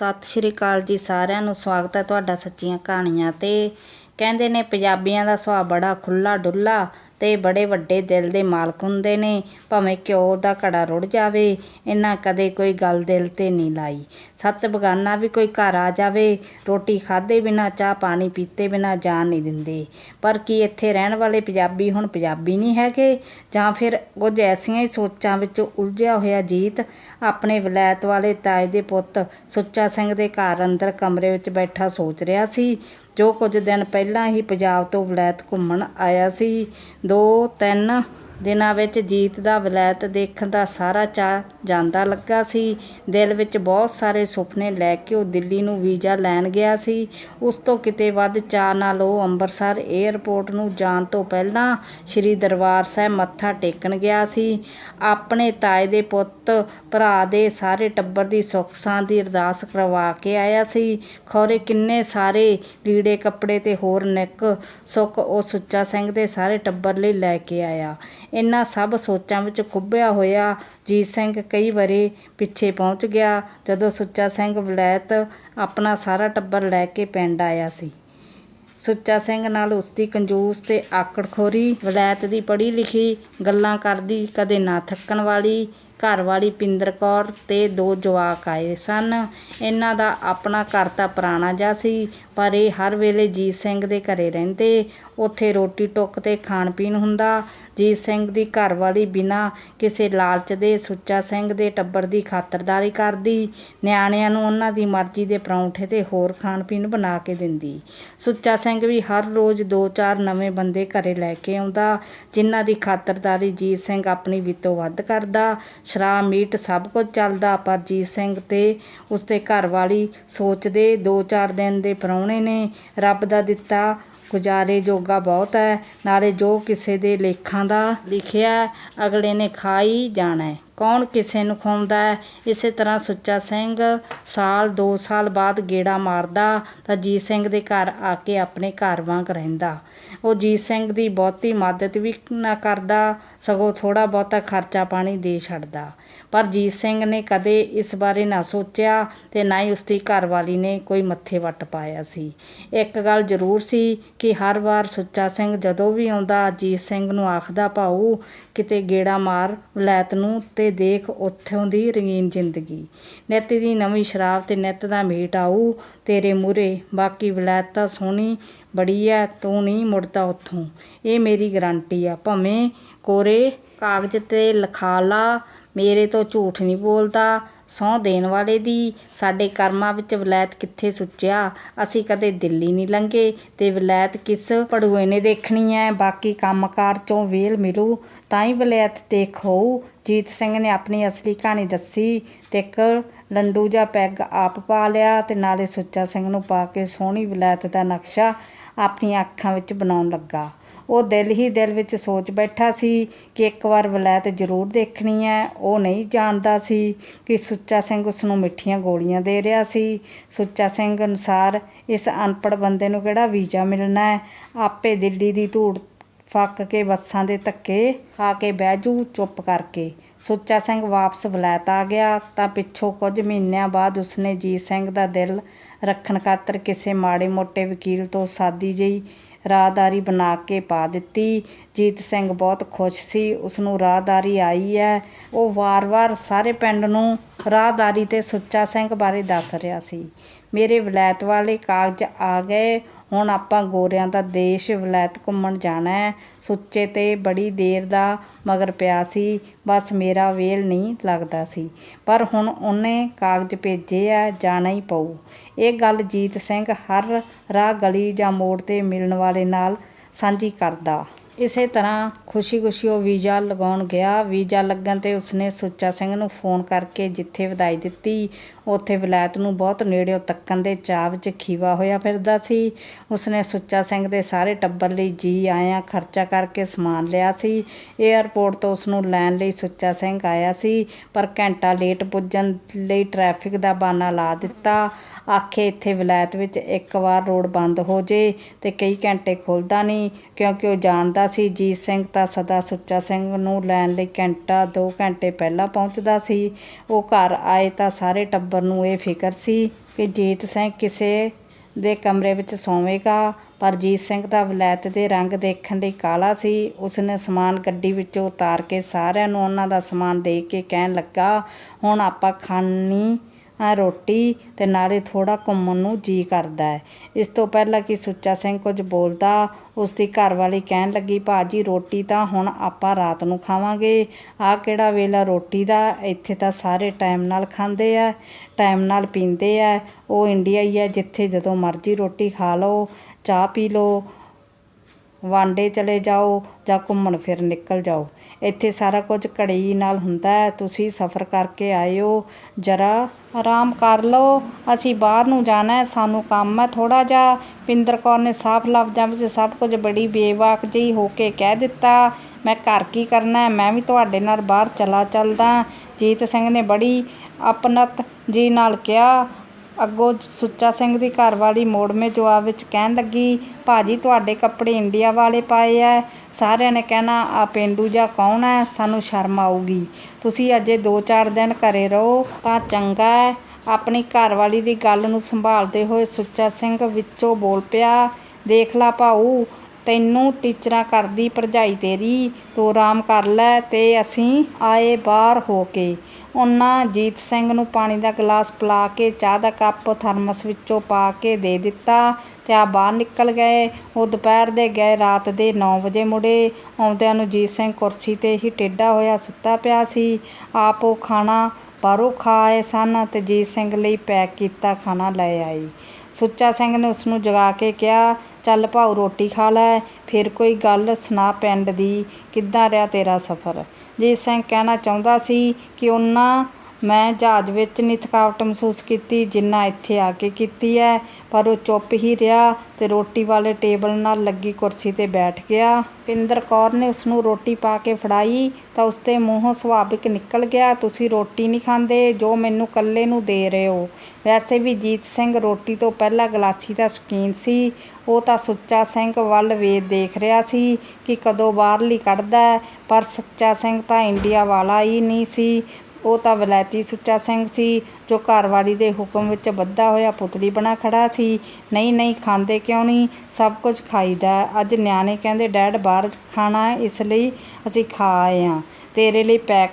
ਸਤਿ ਸ਼੍ਰੀ ਅਕਾਲ ਜੀ ਸਾਰਿਆਂ ਨੂੰ, ਸਵਾਗਤ ਹੈ ਤੁਹਾਡਾ ਸੱਚੀਆਂ ਕਹਾਣੀਆਂ ਤੇ। ਕਹਿੰਦੇ ਨੇ, ਪੰਜਾਬੀਆਂ ਦਾ ਸੁਭਾਅ ਬੜਾ ਖੁੱਲਾ ਡੁੱਲਾ ਤੇ ਬੜੇ ਵੱਡੇ ਦਿਲ ਦੇ ਮਾਲਕ ਹੁੰਦੇ ਨੇ। ਭਾਵੇਂ ਘਿਓ ਦਾ ਘੜਾ ਰੁੜ ਜਾਵੇ ਇਹਨਾਂ ਕਦੇ ਕੋਈ ਗੱਲ ਦਿਲ ਤੇ ਨਹੀਂ ਲਾਈ। ਸੱਤ ਬਗਾਨਾ ਵੀ ਕੋਈ ਘਰ ਆ ਜਾਵੇ, ਰੋਟੀ ਖਾਦੇ ਬਿਨਾ, ਚਾਹ ਪਾਣੀ ਪੀਤੇ ਬਿਨਾ ਜਾਣ ਨਹੀਂ ਦਿੰਦੇ। ਪਰ ਕੀ ਇੱਥੇ ਰਹਿਣ ਵਾਲੇ ਪੰਜਾਬੀ ਹੁਣ ਪੰਜਾਬੀ ਨਹੀਂ ਹੈਗੇ? ਜਾਂ ਫਿਰ ਕੁਝ ਐਸੀਆਂ ਹੀ ਸੋਚਾਂ ਵਿੱਚ ਉਲਝਿਆ ਹੋਇਆ ਜੀਤ, ਆਪਣੇ ਵਲੈਤ ਵਾਲੇ ਤਾਏ ਦੇ ਪੁੱਤ ਸੁੱਚਾ ਸਿੰਘ ਦੇ ਘਰ ਅੰਦਰ ਕਮਰੇ ਵਿੱਚ ਬੈਠਾ ਸੋਚ ਰਿਹਾ ਸੀ ਜੋ ਕੁਝ ਦਿਨ ਪਹਿਲਾਂ ਹੀ ਪੰਜਾਬ ਤੋਂ ਵਲੈਤ ਘੁੰਮਣ ਆਇਆ ਸੀ ਦੋ ਤਿੰਨ ਦਿਨਾਂ ਵਿੱਚ ਜੀਤ ਦਾ ਵਲੈਤ ਦੇਖਣ ਦਾ ਸਾਰਾ ਚਾਅ ਜਾਂਦਾ ਲੱਗਾ ਸੀ। ਦਿਲ ਵਿੱਚ ਬਹੁਤ ਸਾਰੇ ਸੁਪਨੇ ਲੈ ਕੇ ਉਹ ਦਿੱਲੀ ਨੂੰ ਵੀਜ਼ਾ ਲੈਣ ਗਿਆ ਸੀ। ਉਸ ਤੋਂ ਕਿਤੇ ਵੱਧ ਚਾਅ ਨਾਲ ਉਹ ਅੰਮ੍ਰਿਤਸਰ ਏਅਰਪੋਰਟ ਨੂੰ ਜਾਣ ਤੋਂ ਪਹਿਲਾਂ ਸ੍ਰੀ ਦਰਬਾਰ ਸਾਹਿਬ ਮੱਥਾ ਟੇਕਣ ਗਿਆ ਸੀ। ਆਪਣੇ ਤਾਏ ਦੇ ਪੁੱਤ, ਭਰਾ ਦੇ ਸਾਰੇ ਟੱਬਰ ਦੀ ਸੁੱਖ ਸਾਂ ਦੀ ਅਰਦਾਸ ਕਰਵਾ ਕੇ ਆਇਆ ਸੀ। ਖੌਰੇ ਕਿੰਨੇ ਸਾਰੇ ਲੀੜੇ ਕੱਪੜੇ ਤੇ ਹੋਰ ਨਿੱਕ ਸੁੱਖ ਉਹ ਸੁੱਚਾ ਸਿੰਘ ਦੇ ਸਾਰੇ ਟੱਬਰ ਲਈ ਲੈ ਕੇ ਆਇਆ। ਇਹਨਾਂ ਸਭ ਸੋਚਾਂ ਵਿੱਚ ਖੁੱਭਿਆ ਹੋਇਆ ਜੀਤ ਸਿੰਘ ਕਈ ਵਾਰੀ ਪਿੱਛੇ ਪਹੁੰਚ ਗਿਆ, ਜਦੋਂ ਸੁੱਚਾ ਸਿੰਘ ਵਲੈਤ ਆਪਣਾ ਸਾਰਾ ਟੱਬਰ ਲੈ ਕੇ ਪਿੰਡ ਆਇਆ ਸੀ। ਸੁੱਚਾ ਸਿੰਘ ਨਾਲ ਉਸਦੀ ਕੰਜੂਸ ਤੇ ਆਕੜਖੋਰੀ, ਵਲੈਤ ਦੀ ਪੜ੍ਹੀ ਲਿਖੀ ਗੱਲਾਂ ਕਰਦੀ, ਕਦੇ ਨਾ ਥੱਕਣ ਵਾਲੀ, ਘਰ ਵਾਲੀ ਪਿੰਦਰ ਕੌਰ ਤੇ ਦੋ ਜਵਾਕ ਆਏ ਸਨ। ਇਹਨਾਂ ਦਾ ਆਪਣਾ ਘਰ ਤਾਂ ਪੁਰਾਣਾ ਜਿਹਾ ਸੀ ਪਰ ਇਹ ਹਰ ਵੇਲੇ ਜੀਤ ਸਿੰਘ ਦੇ ਘਰੇ ਰਹਿੰਦੇ। ਉੱਥੇ ਰੋਟੀ ਟੁੱਕ ਤੇ ਖਾਣ ਪੀਣ ਹੁੰਦਾ। ਜੀਤ ਸਿੰਘ ਦੀ ਘਰਵਾਲੀ ਬਿਨਾਂ ਕਿਸੇ ਲਾਲਚ ਦੇ ਸੁੱਚਾ ਸਿੰਘ ਦੇ ਟੱਬਰ ਦੀ ਖਾਤਰਦਾਰੀ ਕਰਦੀ। ਨਿਆਣਿਆਂ ਨੂੰ ਉਹਨਾਂ ਦੀ ਮਰਜ਼ੀ ਦੇ ਪਰੌਂਠੇ ਤੇ ਹੋਰ ਖਾਣ ਪੀਣ ਬਣਾ ਕੇ ਦਿੰਦੀ। ਸੁੱਚਾ ਸਿੰਘ ਵੀ ਹਰ ਰੋਜ਼ ਦੋ ਚਾਰ ਨਵੇਂ ਬੰਦੇ ਘਰੇ ਲੈ ਕੇ ਆਉਂਦਾ, ਜਿਨ੍ਹਾਂ ਦੀ ਖਾਤਰਦਾਰੀ ਜੀਤ ਸਿੰਘ ਆਪਣੀ ਵਿੱਤੋਂ ਵੱਧ ਕਰਦਾ। ਸ਼ਰਾਬ, ਮੀਟ ਸਭ ਕੁਝ ਚੱਲਦਾ, ਪਰ ਜੀਤ ਸਿੰਘ ਤੇ ਉਸਦੇ ਘਰਵਾਲੀ ਸੋਚਦੇ ਦੋ ਚਾਰ ਦਿਨ ਦੇ ਪ੍ਰਾਹੁਣੇ ਨੇ, ਰੱਬ ਦਾ ਦਿੱਤਾ ਗੁਜ਼ਾਰੇ ਜੋਗਾ ਬਹੁਤ ਹੈ, ਨਾਲੇ ਜੋ ਕਿਸੇ ਦੇ ਲੇਖਾਂ ਦਾ ਲਿਖਿਆ ਅਗਲੇ ਨੇ ਖਾ ਹੀ। ਜਾਣਾ ਕੌਣ ਕਿਸੇ ਨੂੰ ਖਵਾਉਂਦਾ ਹੈ? ਇਸੇ ਤਰ੍ਹਾਂ ਸੁੱਚਾ ਸਿੰਘ ਸਾਲ 2 ਸਾਲ ਬਾਅਦ ਗੇੜਾ ਮਾਰਦਾ, ਤਾਂ ਜੀਤ ਸਿੰਘ ਦੇ ਘਰ ਆ ਕੇ ਆਪਣੇ ਘਰ ਵਾਂਗ ਰਹਿੰਦਾ। ਉਹ ਜੀਤ ਸਿੰਘ ਦੀ ਬਹੁਤੀ ਮਦਦ ਵੀ ਨਾ ਕਰਦਾ ਸਗੋਂ ਥੋੜਾ ਬਹੁਤਾ ਖਰਚਾ ਪਾਣੀ ਦੇ ਛੱਡਦਾ। ਪਰ ਜੀਤ ਸਿੰਘ ਨੇ ਕਦੇ ਇਸ ਬਾਰੇ ਨਾ ਸੋਚਿਆ ਤੇ ਨਾ ਹੀ ਉਸਦੀ ਘਰਵਾਲੀ ਨੇ ਕੋਈ ਮੱਥੇ ਵੱਟ ਪਾਇਆ ਸੀ। ਇੱਕ ਗੱਲ ਜ਼ਰੂਰ ਸੀ ਕਿ ਹਰ ਵਾਰ ਸੁੱਚਾ ਸਿੰਘ ਜਦੋਂ ਵੀ ਆਉਂਦਾ, ਜੀਤ ਸਿੰਘ ਨੂੰ ਆਖਦਾ, ਭਾਊ, ਕਿਤੇ ਗੇੜਾ ਮਾਰ ਵਲੈਤ ਨੂੰ ਤੇ ਦੇਖ ਉੱਥੋਂ ਦੀ ਰੰਗੀਨ ਜ਼ਿੰਦਗੀ। ਨਿੱਤ ਦੀ ਨਵੀਂ ਸ਼ਰਾਬ ਤੇ ਨਿੱਤ ਦਾ ਮੀਟ ਆਊ ਤੇਰੇ ਮੂਹਰੇ, ਬਾਕੀ ਵਲੈਤ ਤਾਂ ਸੋਹਣੀ ਬੜੀ ਹੈ ਤੂੰ ਨਹੀਂ ਮੁੜਦਾ ਉੱਥੋਂ। ਇਹ ਮੇਰੀ ਗਰੰਟੀ ਆ, ਭਾਵੇਂ ਕੋਰੇ ਕਾਗਜ਼ ਤੇ ਲਿਖਾ ਲਾ, ਮੇਰੇ ਤੋਂ ਝੂਠ ਨਹੀਂ ਬੋਲਦਾ, ਸਹੁੰ ਦੇਣ ਵਾਲੇ ਦੀ, ਸਾਡੇ ਕਰਮਾਂ ਵਿੱਚ ਵਲੈਤ ਕਿੱਥੇ ਸੁੱਚਿਆ? ਅਸੀਂ ਕਦੇ ਦਿੱਲੀ ਨਹੀਂ ਲੰਘੇ ਤੇ ਵਲੈਤ ਕਿਸ ਪੜੂਏ ਨੇ ਦੇਖਣੀ ਐ, ਬਾਕੀ ਕੰਮਕਾਰ ਚੋਂ ਵੇਲ ਮਿਲੂ, ਤਾਂ ਹੀ ਵਲੈਤ ਦੇਖ ਹੋਊ। ਜੀਤ ਸਿੰਘ ਨੇ ਆਪਣੀ ਅਸਲੀ ਕਹਾਣੀ ਦੱਸੀ ਤੇ ਇੱਕ ਲੰਡੂ ਜਾਂ ਪੈਗ ਆਪ ਪਾ ਲਿਆ ਤੇ ਨਾਲੇ ਸੁੱਚਾ ਸਿੰਘ ਨੂੰ ਪਾ ਕੇ ਸੋਹਣੀ ਵਲੈਤ ਦਾ ਨਕਸ਼ਾ ਆਪਣੀਆਂ ਅੱਖਾਂ ਵਿੱਚ ਬਣਾਉਣ ਲੱਗਾ। ਉਹ ਦਿਲ ਹੀ ਦਿਲ ਵਿੱਚ ਸੋਚ ਬੈਠਾ ਸੀ ਕਿ ਇੱਕ ਵਾਰ ਵਲੈਤ ਜ਼ਰੂਰ ਦੇਖਣੀ ਹੈ। ਉਹ ਨਹੀਂ ਜਾਣਦਾ ਸੀ ਕਿ ਸੁੱਚਾ ਸਿੰਘ ਉਸ ਨੂੰ ਮਿੱਠੀਆਂ ਗੋਲੀਆਂ ਦੇ ਰਿਹਾ ਸੀ। ਸੁੱਚਾ ਸਿੰਘ ਅਨੁਸਾਰ ਇਸ ਅਨਪੜ੍ਹ ਬੰਦੇ ਨੂੰ ਕਿਹੜਾ ਵੀਜ਼ਾ ਮਿਲਣਾ ਹੈ? ਆਪੇ ਦਿੱਲੀ ਦੀ ਧੂੜ ਫੱਕ ਕੇ ਬੱਸਾਂ ਦੇ ਧੱਕੇ ਖਾ ਕੇ ਬਹਿ ਜੂ ਚੁੱਪ ਕਰਕੇ। ਸੁੱਚਾ ਸਿੰਘ ਵਾਪਸ ਵਲੈਤ ਆ ਗਿਆ ਤਾਂ ਪਿੱਛੋਂ ਕੁਝ ਮਹੀਨਿਆਂ ਬਾਅਦ ਉਸਨੇ ਜੀਤ ਸਿੰਘ ਦਾ ਦਿਲ ਰੱਖਣ ਖਾਤਰ ਕਿਸੇ ਮਾੜੇ ਮੋਟੇ ਵਕੀਲ ਤੋਂ ਸਾਦੀ ਜਿਹੀ ਰਾਹਦਾਰੀ ਬਣਾ ਕੇ ਪਾ ਦਿੱਤੀ। ਜੀਤ ਸਿੰਘ ਬਹੁਤ ਖੁਸ਼ ਸੀ ਉਸ ਨੂੰ ਰਾਹਦਾਰੀ ਆਈ ਹੈ। ਉਹ ਵਾਰ-ਵਾਰ ਸਾਰੇ ਪਿੰਡ ਨੂੰ ਰਾਹਦਾਰੀ ਤੇ ਸੁੱਚਾ ਸਿੰਘ ਬਾਰੇ ਦੱਸ ਰਿਹਾ ਸੀ। ਮੇਰੇ ਵਲੈਤ ਵਾਲੇ ਕਾਗਜ਼ ਆ ਗਏ ਹੁਣ ਆਪਾਂ ਗੋਰਿਆਂ ਦਾ ਦੇਸ਼ ਵਲੈਤ ਘੁੰਮਣ ਜਾਣਾ ਹੈ। ਸੁੱਚੇ ਤੇ ਬੜੀ ਦੇਰ ਦਾ ਮਗਰ ਪਿਆ ਸੀ, ਬਸ ਮੇਰਾ ਵੇਲ ਨਹੀਂ ਲੱਗਦਾ ਸੀ। ਪਰ ਹੁਣ ਉਹਨੇ ਕਾਗਜ਼ ਭੇਜੇ ਆ, ਜਾਣਾ ਹੀ ਪਊ। ਇਹ ਗੱਲ ਜੀਤ ਸਿੰਘ ਹਰ ਰਾਹ ਗਲੀ ਜਾਂ ਮੋੜ ਤੇ ਮਿਲਣ ਵਾਲੇ ਨਾਲ ਸਾਂਝੀ ਕਰਦਾ। ਇਸੇ ਤਰ੍ਹਾਂ ਖੁਸ਼ੀ-ਖੁਸ਼ੀ ਉਹ ਵੀਜ਼ਾ ਲਗਾਉਣ ਗਿਆ। ਵੀਜ਼ਾ ਲੱਗਣ ਤੇ ਉਸਨੇ ਸੁੱਚਾ ਸਿੰਘ ਨੂੰ ਫੋਨ ਕਰਕੇ ਜਿੱਥੇ ਵਧਾਈ ਦਿੱਤੀ, ਉੱਥੇ ਵਿਲਾਇਤ ਨੂੰ ਬਹੁਤ ਨੇੜਿਓਂ ਤੱਕਣ ਦੇ ਚਾਅ ਵਿੱਚ ਖੀਵਾ ਹੋਇਆ ਫਿਰਦਾ ਸੀ। ਉਸਨੇ ਸੁੱਚਾ ਸਿੰਘ ਦੇ ਸਾਰੇ ਟੱਬਰ ਲਈ ਜੀ ਆਇਆਂ ਖਰਚਾ ਕਰਕੇ ਸਮਾਨ ਲਿਆ ਸੀ। ਏਅਰਪੋਰਟ ਤੋਂ ਉਸਨੂੰ ਲੈਣ ਲਈ ਸੁੱਚਾ ਸਿੰਘ ਆਇਆ ਸੀ, ਪਰ ਘੰਟਾ ਲੇਟ ਪੁੱਜਣ ਲਈ ਟ੍ਰੈਫਿਕ ਦਾ ਬਹਾਨਾ ਲਾ ਦਿੱਤਾ। ਆਖੇ ਇੱਥੇ ਵਲੈਤ ਵਿੱਚ ਇੱਕ ਵਾਰ ਰੋਡ ਬੰਦ ਹੋ ਜੇ ਤੇ ਕਈ ਘੰਟੇ ਖੁੱਲਦਾ ਨਹੀਂ, ਕਿਉਂਕਿ ਉਹ ਜਾਣਦਾ ਸੀ ਜੀਤ ਸਿੰਘ ਤਾਂ ਸਦਾ ਸੁੱਚਾ ਸਿੰਘ ਨੂੰ ਲੈਣ ਲਈ ਘੰਟਾ ਦੋ ਘੰਟੇ ਪਹਿਲਾਂ ਪਹੁੰਚਦਾ ਸੀ। ਉਹ ਘਰ ਆਏ ਤਾਂ ਸਾਰੇ ਟੱਬਰ ਨੂੰ ਇਹ ਫਿਕਰ ਸੀ ਕਿ ਜੀਤ ਸਿੰਘ ਕਿਸੇ ਦੇ ਕਮਰੇ ਵਿੱਚ ਸੌਵੇਗਾ, ਪਰ ਜੀਤ ਸਿੰਘ ਦਾ ਵਲੈਤ ਦੇ ਰੰਗ ਦੇਖਣ ਲਈ ਕਾਲਾ ਸੀ। ਉਸਨੇ ਸਮਾਨ ਗੱਡੀ ਵਿੱਚੋਂ ਉਤਾਰ ਕੇ ਸਾਰਿਆਂ ਨੂੰ ਉਹਨਾਂ ਦਾ ਸਮਾਨ ਦੇ ਕੇ ਕਹਿਣ ਲੱਗਾ, ਹੁਣ ਆਪਾਂ ਖਾਣੀ ਰੋਟੀ ਅਤੇ ਨਾਲੇ ਥੋੜ੍ਹਾ ਘੁੰਮਣ ਨੂੰ ਜੀਅ ਕਰਦਾ ਹੈ। ਇਸ ਤੋਂ ਪਹਿਲਾਂ ਕਿ ਸੁੱਚਾ ਸਿੰਘ ਕੁਝ ਬੋਲਦਾ ਉਸ ਦੀ ਘਰਵਾਲੀ ਕਹਿਣ ਲੱਗੀ ਭਾਅ ਜੀ ਰੋਟੀ ਤਾਂ ਹੁਣ ਆਪਾਂ ਰਾਤ ਨੂੰ ਖਾਵਾਂਗੇ। ਆਹ ਕਿਹੜਾ ਵੇਲਾ ਰੋਟੀ ਦਾ? ਇੱਥੇ ਤਾਂ ਸਾਰੇ ਟਾਈਮ ਨਾਲ ਖਾਂਦੇ ਆ, ਟਾਈਮ ਨਾਲ ਪੀਂਦੇ ਆ। ਉਹ ਇੰਡੀਆ ਹੀ ਹੈ ਜਿੱਥੇ ਜਦੋਂ ਮਰਜ਼ੀ ਰੋਟੀ ਖਾ ਲਓ, ਚਾਹ ਪੀ ਲਓ। ਵਾਂਡੇ ਚਲੇ ਜਾਓ ਜਾਂ ਘੁੰਮਣ ਫਿਰ ਨਿਕਲ ਜਾਓ। ਇੱਥੇ ਸਾਰਾ ਕੁਝ ਘੜੀ ਨਾਲ ਹੁੰਦਾ ਹੈ। ਤੁਸੀਂ ਸਫ਼ਰ ਕਰਕੇ ਆਏ ਹੋ ਜਰਾ ਆਰਾਮ ਕਰ ਲਓ। ਅਸੀਂ ਬਾਹਰ ਨੂੰ ਜਾਣਾ ਹੈ। ਸਾਨੂੰ ਕੰਮ ਹੈ। ਥੋੜ੍ਹਾ ਜਿਹਾ ਪਿੰਦਰ ਕੌਰ ਨੇ ਸਾਫ਼ ਲਫ਼ਜ਼ਾਂ ਵਿੱਚ ਸਭ ਕੁਝ ਬੜੀ ਬੇਵਾਕ ਜਿਹੀ ਹੋ ਕੇ ਕਹਿ ਦਿੱਤਾ। ਮੈਂ ਘਰ ਕੀ ਕਰਨਾ ਮੈਂ ਵੀ ਤੁਹਾਡੇ ਨਾਲ ਬਾਹਰ ਚਲਾ ਚੱਲਦਾ। ਜੀਤ ਸਿੰਘ ਨੇ ਬੜੀ ਅਪਨਤ ਜੀ ਨਾਲ ਕਿਹਾ। ਅੱਗੋਂ ਸੁੱਚਾ ਸਿੰਘ ਦੀ ਘਰਵਾਲੀ ਮੋੜਵੇਂ ਜਵਾਬ ਵਿੱਚ ਕਹਿਣ ਲੱਗੀ, ਭਾਜੀ, ਤੁਹਾਡੇ ਕੱਪੜੇ ਇੰਡੀਆ ਵਾਲੇ ਪਾਏ ਐ। ਸਾਰਿਆਂ ਨੇ ਕਹਿਣਾ, ਆ ਪੇਂਡੂ ਜਿਹਾ ਕੌਣ ਐ? ਸਾਨੂੰ ਸ਼ਰਮ ਆਊਗੀ। ਤੁਸੀਂ ਅਜੇ 2-4 ਦਿਨ ਘਰੇ ਰਹੋ ਤਾਂ ਚੰਗਾ ਹੈ ਆਪਣੀ ਘਰਵਾਲੀ ਦੀ ਗੱਲ ਨੂੰ ਸੰਭਾਲਦੇ ਹੋਏ ਸੁੱਚਾ ਸਿੰਘ ਵਿੱਚੋਂ ਬੋਲ ਪਿਆ, ਦੇਖ ਲਾ ਭਾਊ, ਤੈਨੂੰ ਟੀਚਰਾਂ ਕਰਦੀ ਭਰਜਾਈ ਤੇਰੀ। ਤੂੰ ਆਰਾਮ ਕਰ ਲੈ ਤੇ ਅਸੀਂ ਆਏ ਬਾਹਰ ਹੋ ਕੇ। ਉਹਨਾਂ ਜੀਤ ਸਿੰਘ ਨੂੰ ਪਾਣੀ ਦਾ ਗਲਾਸ ਪਿਲਾ ਕੇ ਚਾਹ ਦਾ ਕੱਪ ਥਰਮਸ ਵਿੱਚੋਂ ਪਾ ਕੇ ਦੇ ਦਿੱਤਾ ਤੇ ਆ ਬਾਹਰ ਨਿਕਲ ਗਏ। ਉਹ ਦੁਪਹਿਰ ਦੇ ਗਏ, ਰਾਤ ਦੇ 9 ਵਜੇ ਮੁੜੇ। ਆਉਂਦਿਆਂ ਨੂੰ ਜੀਤ ਸਿੰਘ ਕੁਰਸੀ ਤੇ ਹੀ ਟੇਢਾ ਹੋਇਆ ਸੁੱਤਾ ਪਿਆ ਸੀ। ਆਪ ਉਹ ਖਾਣਾ ਬਾਹਰੋਂ ਖਾ ਆਏ ਸਨ ਤੇ ਜੀਤ ਸਿੰਘ ਲਈ ਪੈਕ ਕੀਤਾ ਖਾਣਾ ਲੈ ਆਈ। ਸੁੱਚਾ ਸਿੰਘ ਨੇ ਉਸ ਨੂੰ ਜਗਾ ਕੇ ਕਿਹਾ ਚੱਲ ਭਾਊ ਰੋਟੀ ਖਾ ਲੈ, ਫਿਰ ਕੋਈ ਗੱਲ ਸੁਣਾ ਪਿੰਡ ਦੀ, ਕਿੱਦਾਂ ਰਿਹਾ ਤੇਰਾ ਸਫ਼ਰ? ਜੀਤ ਸਿੰਘ ਕਹਿਣਾ ਚਾਹੁੰਦਾ ਸੀ ਕਿ ਉਹਨਾਂ ਮੈਂ ਜਹਾਜ਼ ਵਿੱਚ ਨਹੀਂ ਥਕਾਵਟ ਮਹਿਸੂਸ ਕੀਤੀ, ਜਿੰਨਾ ਇੱਥੇ ਆ ਕੇ ਕੀਤੀ ਹੈ ਪਰ ਉਹ ਚੁੱਪ ਹੀ ਰਿਹਾ ਤੇ ਰੋਟੀ ਵਾਲੇ ਟੇਬਲ ਨਾਲ ਲੱਗੀ ਕੁਰਸੀ ਤੇ ਬੈਠ ਗਿਆ। ਪਿੰਦਰ ਕੌਰ ਨੇ ਉਸ ਨੂੰ ਰੋਟੀ ਪਾ ਕੇ ਫੜਾਈ, ਤਾਂ ਉਸ ਦੇ ਮੂੰਹੋਂ ਸੁਭਾਵਿਕ ਨਿਕਲ ਗਿਆ, ਤੁਸੀਂ ਰੋਟੀ ਨਹੀਂ ਖਾਂਦੇ, ਜੋ ਮੈਨੂੰ ਇਕੱਲੇ ਨੂੰ ਦੇ ਰਹੇ ਹੋ। ਵੈਸੇ ਵੀ ਜੀਤ ਸਿੰਘ ਰੋਟੀ ਤੋਂ ਪਹਿਲਾਂ ਗਲਾਚੀ ਦਾ ਸ਼ੌਕੀਨ ਸੀ। ਉਹ ਤਾਂ ਸੁੱਚਾ ਸਿੰਘ ਵੱਲ ਵੇ ਦੇਖ ਰਿਹਾ ਸੀ ਕਿ ਕਦੋਂ ਬਾਹਰਲੀ ਕੱਢਦਾ ਪਰ ਸੱਚਾ ਸਿੰਘ ਤਾਂ ਇੰਡੀਆ ਵਾਲਾ ਹੀ ਨਹੀਂ ਸੀ। ਉਹ ਤਾਂ ਵਲੈਤੀ ਸੁੱਚਾ ਸਿੰਘ ਸੀ, ਜੋ ਘਰਵਾਲੀ ਦੇ ਹੁਕਮ ਵਿੱਚ ਬੱਧਾ ਹੋਇਆ ਪੁਤਲੀ ਬਣਾ ਖੜਾ ਸੀ। ਨਹੀਂ ਨਹੀਂ, ਖਾਂਦੇ ਕਿਉਂ ਨਹੀਂ? ਸਭ ਕੁਝ ਖਾਈਦਾ ਅੱਜ ਨਿਆਣੇ ਕਹਿੰਦੇ, ਡੈਡ, ਬਾਹਰ ਖਾਣਾ ਇਸ ਲਈ ਅਸੀਂ ਖਾ ਆਏ ਹਾਂ। ਤੇਰੇ ਲਈ ਪੈਕ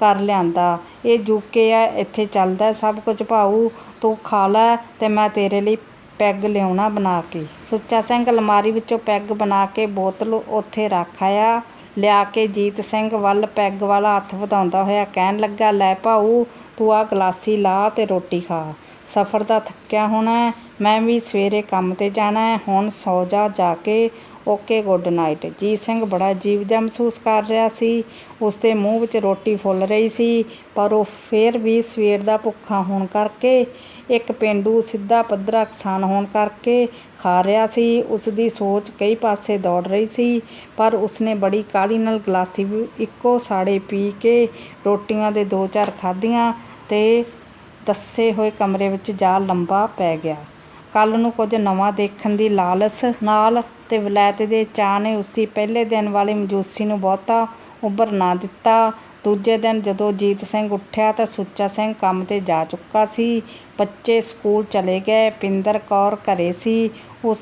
ਕਰ ਲਿਆਂਦਾ। ਇਹ ਯੂਕੇ ਆ, ਇੱਥੇ ਚੱਲਦਾ ਸਭ ਕੁਝ ਭਾਊ, ਤੂੰ ਖਾ ਲੈ ਤੇ ਮੈਂ ਤੇਰੇ ਲਈ ਪੈੱਗ ਲਿਆਉਣਾ ਬਣਾ ਕੇ। ਸੁੱਚਾ ਸਿੰਘ ਅਲਮਾਰੀ ਵਿੱਚੋਂ ਪੈੱਗ ਬਣਾ ਕੇ ਬੋਤਲ ਉੱਥੇ ਰੱਖ ਆਇਆ। ਲਿਆ ਕੇ ਜੀਤ ਸਿੰਘ ਵੱਲ ਪੈੱਗ ਵਾਲਾ ਹੱਥ ਵਧਾਉਂਦਾ ਹੋਇਆ ਕਹਿਣ ਲੱਗਾ, ਲੈ ਭਾਊ, ਤੂੰ ਆਹ ਗਲਾਸੀ ਲਾ ਤੇ ਰੋਟੀ ਖਾ। ਸਫ਼ਰ ਦਾ ਥੱਕਿਆ ਹੋਣਾ ਮੈਂ ਵੀ ਸਵੇਰੇ ਕੰਮ ਤੇ ਜਾਣਾ ਹੁਣ ਸੌ ਜਾ ਜਾ ਕੇ okay, good night. Jeet Singh ਬੜਾ ਅਜੀਬ ਜਿਹਾ ਮਹਿਸੂਸ ਕਰ ਰਿਹਾ ਸੀ। ਉਸ ਦੇ ਮੂੰਹ ਵਿੱਚ ਰੋਟੀ ਫੁੱਲ ਰਹੀ ਸੀ, ਪਰ ਉਹ ਫੇਰ ਵੀ ਸਵੇਰ ਦਾ ਭੁੱਖਾ ਹੋਣ ਕਰਕੇ, ਇੱਕ ਪੇਂਡੂ ਸਿੱਧਾ ਪੱਧਰਾ ਕਿਸਾਨ ਹੋਣ ਕਰਕੇ ਖਾ ਰਿਹਾ ਸੀ। ਉਸ ਦੀ ਸੋਚ ਕਈ ਪਾਸੇ ਦੌੜ ਰਹੀ ਸੀ, ਪਰ ਉਸਨੇ ਬੜੀ ਕਾਹਲੀ ਨਾਲ ਗਲਾਸੀ ਇੱਕੋ ਸਾੜੇ ਪੀ ਕੇ ਰੋਟੀਆਂ ਦੇ ਦੋ ਚਾਰ ਖਾਧੀਆਂ ਤੇ ਦੱਸੇ ਹੋਏ ਕਮਰੇ ਵਿੱਚ ਜਾ ਲੰਬਾ ਪੈ ਗਿਆ। ਕੱਲ ਨੂੰ ਕੁਝ ਨਵਾਂ ਦੇਖਣ ਦੀ ਲਾਲਸ ਨਾਲ ਤੇ ਵਲੈਤ ਦੇ ਚਾਹ ਨੇ ਉਸਦੀ ਪਹਿਲੇ ਦਿਨ ਵਾਲੀ ਮਜੂਸੀ ਨੂੰ ਬਹੁਤਾ ਉੱਭਰ ਨਾ ਦਿੱਤਾ। ਦੂਜੇ ਦਿਨ ਜਦੋਂ ਜੀਤ ਸਿੰਘ ਉੱਠਿਆ ਤਾਂ ਸੁੱਚਾ ਸਿੰਘ ਕੰਮ ਤੇ ਜਾ ਚੁੱਕਾ ਸੀ। ਬੱਚੇ ਸਕੂਲ ਚਲੇ ਗਏ। ਪਿੰਦਰ ਕੌਰ ਘਰੇ ਸੀ। ਉਸ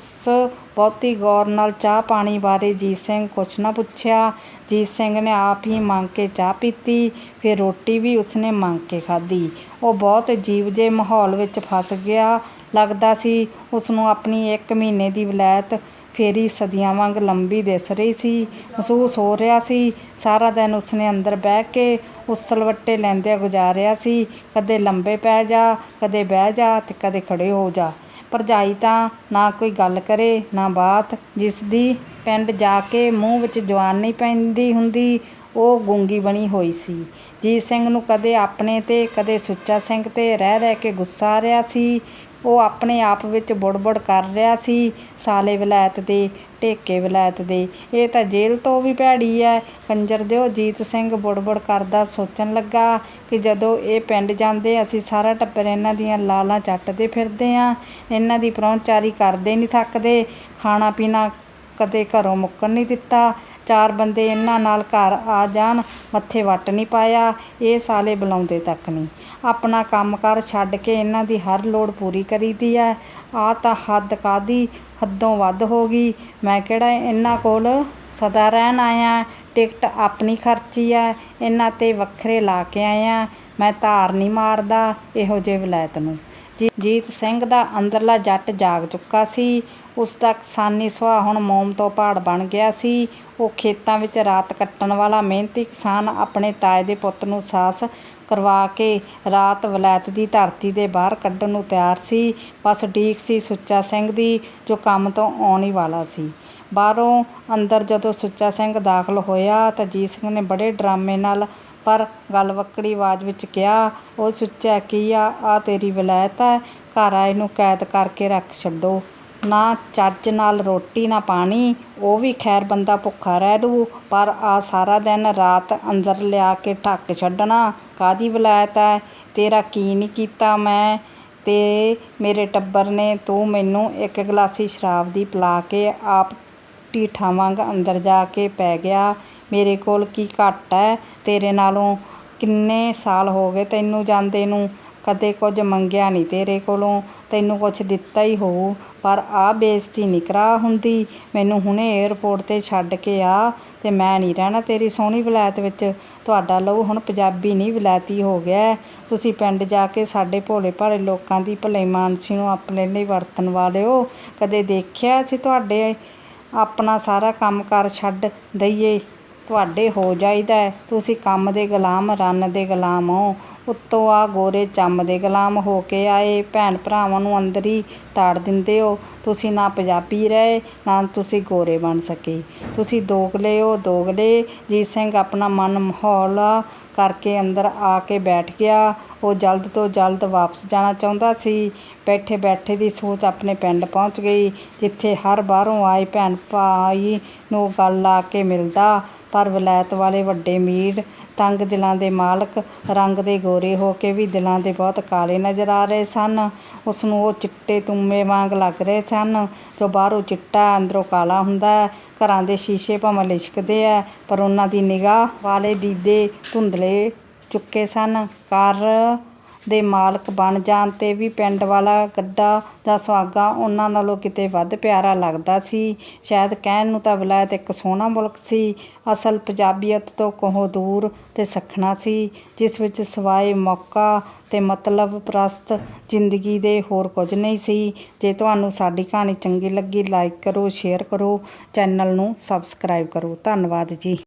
ਬਹੁਤੀ ਗੌਰ ਨਾਲ ਚਾਹ ਪਾਣੀ ਬਾਰੇ ਜੀਤ ਸਿੰਘ ਕੁਛ ਨਾ ਪੁੱਛਿਆ। ਜੀਤ ਸਿੰਘ ਨੇ ਆਪ ਹੀ ਮੰਗ ਕੇ ਚਾਹ ਪੀਤੀ। ਫਿਰ ਰੋਟੀ ਵੀ ਉਸਨੇ ਮੰਗ ਕੇ ਖਾਧੀ। ਉਹ ਬਹੁਤ ਅਜੀਬ ਜਿਹੇ ਮਾਹੌਲ ਵਿੱਚ ਫਸ ਗਿਆ। ਲੱਗਦਾ ਸੀ ਉਸ ਨੂੰ ਆਪਣੀ ਇੱਕ ਮਹੀਨੇ ਦੀ ਵਲੈਤ ਫੇਰੀ ਸਦੀਆਂ ਵਾਂਗ ਲੰਬੀ ਦਿਸ ਰਹੀ ਸੀ। ਮਹਿਸੂਸ ਹੋ ਰਿਹਾ ਸੀ, ਸਾਰਾ ਦਿਨ ਉਸਨੇ ਅੰਦਰ ਬਹਿ ਕੇ ਉਸ ਸਲਵੱਟੇ ਲੈਂਦਿਆਂ ਗੁਜ਼ਾਰਿਆ ਸੀ। ਕਦੇ ਲੰਬੇ ਪੈ ਜਾ, ਕਦੇ ਬਹਿ ਜਾ ਤੇ ਕਦੇ ਖੜੇ ਹੋ ਜਾ। ਭਰਜਾਈ ਤਾਂ ਨਾ ਕੋਈ ਗੱਲ ਕਰੇ, ਨਾ ਬਾਤ, ਜਿਸ ਦੀ ਪਿੰਡ ਜਾ ਕੇ ਮੂੰਹ ਵਿੱਚ ਜਵਾਨ ਨਹੀਂ ਪੈਂਦੀ ਹੁੰਦੀ, ਉਹ ਗੂੰਗੀ ਬਣੀ ਹੋਈ ਸੀ। ਜੀਤ ਸਿੰਘ ਨੂੰ ਕਦੇ ਆਪਣੇ ਤੇ, ਕਦੇ ਸੁੱਚਾ ਸਿੰਘ ਤੇ ਰਹਿ ਰਹਿ ਕੇ ਗੁੱਸਾ ਆ ਰਿਹਾ ਸੀ। ਉਹ ਆਪਣੇ ਆਪ ਵਿੱਚ ਬੁੜਬੁੜ ਕਰ ਰਿਹਾ ਸੀ, ਸਾਲੇ ਵਲੈਤ ਦੇ ਢੇਕੇ ਵਲੈਤ ਦੇ। ਇਹ ਤਾਂ ਜੇਲ੍ਹ ਤੋਂ ਵੀ ਭੈੜੀ ਹੈ ਕੰਜਰ ਦਿਓ, ਜੀਤ ਸਿੰਘ ਬੁੜਬੁੜ ਕਰਦਾ ਸੋਚਣ ਲੱਗਾ ਕਿ ਜਦੋਂ ਇਹ ਪਿੰਡ ਜਾਂਦੇ, ਅਸੀਂ ਸਾਰਾ ਟੱਬਰ ਇਹਨਾਂ ਦੀਆਂ ਲਾਲਾਂ ਚੱਟਦੇ ਫਿਰਦੇ ਆਂ। ਇਹਨਾਂ ਦੀ ਪਰਹੁਣਚਾਰੀ ਕਰਦੇ ਨਹੀਂ ਥੱਕਦੇ। ਖਾਣਾ ਪੀਣਾ ਕਦੇ ਘਰੋਂ ਮੁੱਕਣ ਨਹੀਂ ਦਿੱਤਾ। ਚਾਰ ਬੰਦੇ ਇਹਨਾਂ ਨਾਲ ਘਰ ਆ ਜਾਣ, ਮੱਥੇ ਵੱਟ ਨਹੀਂ ਪਾਇਆ। ਇਹ ਸਾਲੇ ਬੁਲਾਉਂਦੇ ਤੱਕ ਨਹੀਂ ਆਪਣਾ ਕੰਮਕਾਰ ਛੱਡ ਕੇ ਇਹਨਾਂ ਦੀ ਹਰ ਲੋੜ ਪੂਰੀ ਕਰੀਦੀ ਹੈ। ਆਹ ਤਾਂ ਹੱਦ ਕਾਹਦੀ? ਹੱਦੋਂ ਵੱਧ ਹੋ ਗਈ। ਮੈਂ ਕਿਹੜਾ ਇਹਨਾਂ ਕੋਲ ਸਦਾ ਰਹਿਣ ਆਇਆ? ਟਿਕਟ ਆਪਣੀ ਖਰਚੀ ਆ ਇਹਨਾਂ ਤੇ ਵੱਖਰੇ ਲਾ ਕੇ ਆਇਆ। ਮੈਂ ਧਾਰ ਨਹੀਂ ਮਾਰਦਾ ਇਹੋ ਜਿਹੇ ਵਲੈਤ ਨੂੰ। ਜੀ- ਜੀਤ ਸਿੰਘ ਦਾ ਅੰਦਰਲਾ ਜੱਟ ਜਾਗ ਚੁੱਕਾ ਸੀ। ਉਸ ਦਾ ਕਿਸਾਨੀ ਸੁਭਾਅ ਹੁਣ ਮੋਮ ਤੋਂ ਪਹਾੜ ਬਣ ਗਿਆ ਸੀ। ਉਹ ਖੇਤਾਂ ਵਿੱਚ ਰਾਤ ਕੱਟਣ ਵਾਲਾ ਮਿਹਨਤੀ ਕਿਸਾਨ ਆਪਣੇ ਤਾਏ ਦੇ ਪੁੱਤ ਨੂੰ ਸਾਸ ਕਰਵਾ ਕੇ ਰਾਤ ਵਲੈਤ ਦੀ ਧਰਤੀ ਦੇ ਬਾਹਰ ਕੱਢਣ ਨੂੰ ਤਿਆਰ ਸੀ। ਬਸ ਉਡੀਕ ਸੀ ਸੁੱਚਾ ਸਿੰਘ ਦੀ, ਜੋ ਕੰਮ ਤੋਂ ਆਉਣ ਹੀ ਵਾਲਾ ਸੀ। ਬਾਹਰੋਂ ਅੰਦਰ ਜਦੋਂ ਸੁੱਚਾ ਸਿੰਘ ਦਾਖਲ ਹੋਇਆ ਤਾਂ ਜੀਤ ਸਿੰਘ ਨੇ ਬੜੇ ਡਰਾਮੇ ਨਾਲ ਪਰ ਗਲਵੱਕੜੀ ਆਵਾਜ਼ ਵਿੱਚ ਕਿਹਾ ਉਹ ਸੁੱਚਾ, ਕੀ ਆ? ਆ ਤੇਰੀ ਵਲੈਤ ਹੈ ਘਰ ਆਏ ਨੂੰ ਕੈਦ ਕਰਕੇ ਰੱਖ ਛੱਡੋ। ਨਾ ਚੱਜ ਨਾਲ ਰੋਟੀ, ਨਾ ਪਾਣੀ, ਉਹ ਵੀ ਖੈਰ ਬੰਦਾ ਭੁੱਖਾ ਰਹਿ ਲੂ ਪਰ ਆਹ ਸਾਰਾ ਦਿਨ ਰਾਤ ਅੰਦਰ ਲਿਆ ਕੇ ਢੱਕ ਛੱਡਣਾ, ਕਾਹਦੀ ਵਲੈਤ ਹੈ ਤੇਰਾ ਕੀ ਨਹੀਂ ਕੀਤਾ ਮੈਂ? ਤੇ ਮੇਰੇ ਟੱਬਰ ਨੇ ਤੂੰ ਮੈਨੂੰ ਇੱਕ ਗਲਾਸੀ ਸ਼ਰਾਬ ਦੀ ਪਿਲਾ ਕੇ ਆਪ ਢੀਠਾਂ ਵਾਂਗ ਅੰਦਰ ਜਾ ਕੇ ਪੈ ਗਿਆ। ਮੇਰੇ ਕੋਲ ਕੀ ਘੱਟ ਹੈ ਤੇਰੇ ਨਾਲੋਂ ਕਿੰਨੇ ਸਾਲ ਹੋ ਗਏ ਤੈਨੂੰ ਜਾਂਦੇ ਨੂੰ? ਕਦੇ ਕੁਝ ਮੰਗਿਆ ਨਹੀਂ ਤੇਰੇ ਕੋਲੋਂ, ਤੈਨੂੰ ਕੁਛ ਦਿੱਤਾ ਹੀ ਹੋਊ। ਪਰ ਆ ਬੇਇੱਜ਼ਤੀ ਨਹੀਂ ਕਰਾ ਹੁੰਦੀ। ਮੈਨੂੰ ਹੁਣੇ ਏਅਰਪੋਰਟ 'ਤੇ ਛੱਡ ਕੇ ਆ ਤੇ ਮੈਂ ਨਹੀਂ ਰਹਿਣਾ ਤੇਰੀ ਸੋਹਣੀ ਵਲੈਤ ਵਿੱਚ। ਤੁਹਾਡਾ ਲਹੂ ਹੁਣ ਪੰਜਾਬੀ ਨਹੀਂ ਵਲੈਤੀ ਹੋ ਗਿਆ। ਤੁਸੀਂ ਪਿੰਡ ਜਾ ਕੇ ਸਾਡੇ ਭੋਲੇ ਭਾਲੇ ਲੋਕਾਂ ਦੀ ਭਲੇ ਮਾਨਸੀ ਨੂੰ ਆਪਣੇ ਲਈ ਵਰਤਣ ਵਾਲਿਓ। ਕਦੇ ਦੇਖਿਆ ਸੀ ਤੁਹਾਡੇ ਆਪਣਾ ਸਾਰਾ ਕੰਮਕਾਰ ਛੱਡ ਦਈਏ? ਤੁਹਾਡੇ ਹੋ ਜਾਈਦਾ। ਤੁਸੀਂ ਕੰਮ ਦੇ ਗੁਲਾਮ, ਰੰਨ ਦੇ ਗੁਲਾਮ ਹੋ। ਉੱਤੋਂ ਆਹ ਗੋਰੇ ਚੰਮ ਦੇ ਗੁਲਾਮ ਹੋ ਕੇ ਆਏ। ਭੈਣ ਭਰਾਵਾਂ ਨੂੰ ਅੰਦਰ ਹੀ ਤਾੜ ਦਿੰਦੇ ਹੋ। ਤੁਸੀਂ ਨਾ ਪੰਜਾਬੀ ਰਹੇ, ਨਾ ਤੁਸੀਂ ਗੋਰੇ ਬਣ ਸਕੇ। ਤੁਸੀਂ ਦੋਗਲੇ ਹੋ, ਦੋਗਲੇ। ਜੀਤ ਸਿੰਘ ਆਪਣਾ ਮਨ ਮਾਹੌਲ ਕਰਕੇ ਅੰਦਰ ਆ ਕੇ ਬੈਠ ਗਿਆ। ਉਹ ਜਲਦ ਤੋਂ ਜਲਦ ਵਾਪਸ ਜਾਣਾ ਚਾਹੁੰਦਾ ਸੀ। ਬੈਠੇ ਬੈਠੇ ਦੀ ਸੋਚ ਆਪਣੇ ਪਿੰਡ ਪਹੁੰਚ ਗਈ, ਜਿੱਥੇ ਹਰ ਬਾਹਰੋਂ ਆਏ ਭੈਣ ਭਾਈ ਨੂੰ ਗੱਲ ਲਾ ਕੇ ਮਿਲਦਾ। ਪਰ ਵਲੈਤ ਵਾਲੇ ਵੱਡੇ ਮੀਰ ਤੰਗ ਦਿਲਾਂ ਦੇ ਮਾਲਕ ਰੰਗ ਦੇ ਗੋਰੇ ਹੋ ਕੇ ਵੀ ਦਿਲਾਂ ਦੇ ਬਹੁਤ ਕਾਲੇ ਨਜ਼ਰ ਆ ਰਹੇ ਸਨ। ਉਸ ਨੂੰ ਉਹ ਚਿੱਟੇ ਤੁੰਮੇ ਵਾਂਗ ਲੱਗ ਰਹੇ ਸਨ, ਜੋ ਬਾਹਰੋਂ ਚਿੱਟਾ, ਅੰਦਰੋਂ ਕਾਲਾ ਹੁੰਦਾ ਹੈ। ਘਰਾਂ ਦੇ ਸ਼ੀਸ਼ੇ ਭਾਵੇਂ ਲਿਸ਼ਕਦੇ ਆ, ਪਰ ਉਹਨਾਂ ਦੀ ਨਿਗਾਹ ਵਾਲੇ ਦੀਦੇ ਧੁੰਦਲੇ ਚੁੱਕੇ ਸਨ। ਕਾਰ ਦੇ ਮਾਲਕ ਬਣ ਜਾਣ 'ਤੇ ਵੀ ਪਿੰਡ ਵਾਲਾ ਗੱਡਾ ਜਾਂ ਸੁਹਾਗਾ ਉਹਨਾਂ ਨਾਲੋਂ ਕਿਤੇ ਵੱਧ ਪਿਆਰਾ ਲੱਗਦਾ ਸੀ। ਸ਼ਾਇਦ ਕਹਿਣ ਨੂੰ ਤਾਂ ਵਲੈਤ ਇੱਕ ਸੋਹਣਾ ਮੁਲਕ ਸੀ। ਅਸਲ ਪੰਜਾਬੀਅਤ ਤੋਂ ਕੋਹੋਂ ਦੂਰ ਤੇ ਸੱਖਣਾ ਸੀ, ਜਿਸ ਵਿੱਚ ਸਿਵਾਏ ਮੌਕਾ ਤੇ ਮਤਲਬ ਪ੍ਰਸਤ ਜ਼ਿੰਦਗੀ ਦੇ ਹੋਰ ਕੁਝ ਨਹੀਂ ਸੀ। ਜੇ ਤੁਹਾਨੂੰ ਸਾਡੀ ਕਹਾਣੀ ਚੰਗੀ ਲੱਗੀ ਲਾਈਕ ਕਰੋ ਸ਼ੇਅਰ ਕਰੋ ਚੈਨਲ ਨੂੰ ਸਬਸਕ੍ਰਾਈਬ ਕਰੋ। ਧੰਨਵਾਦ ਜੀ।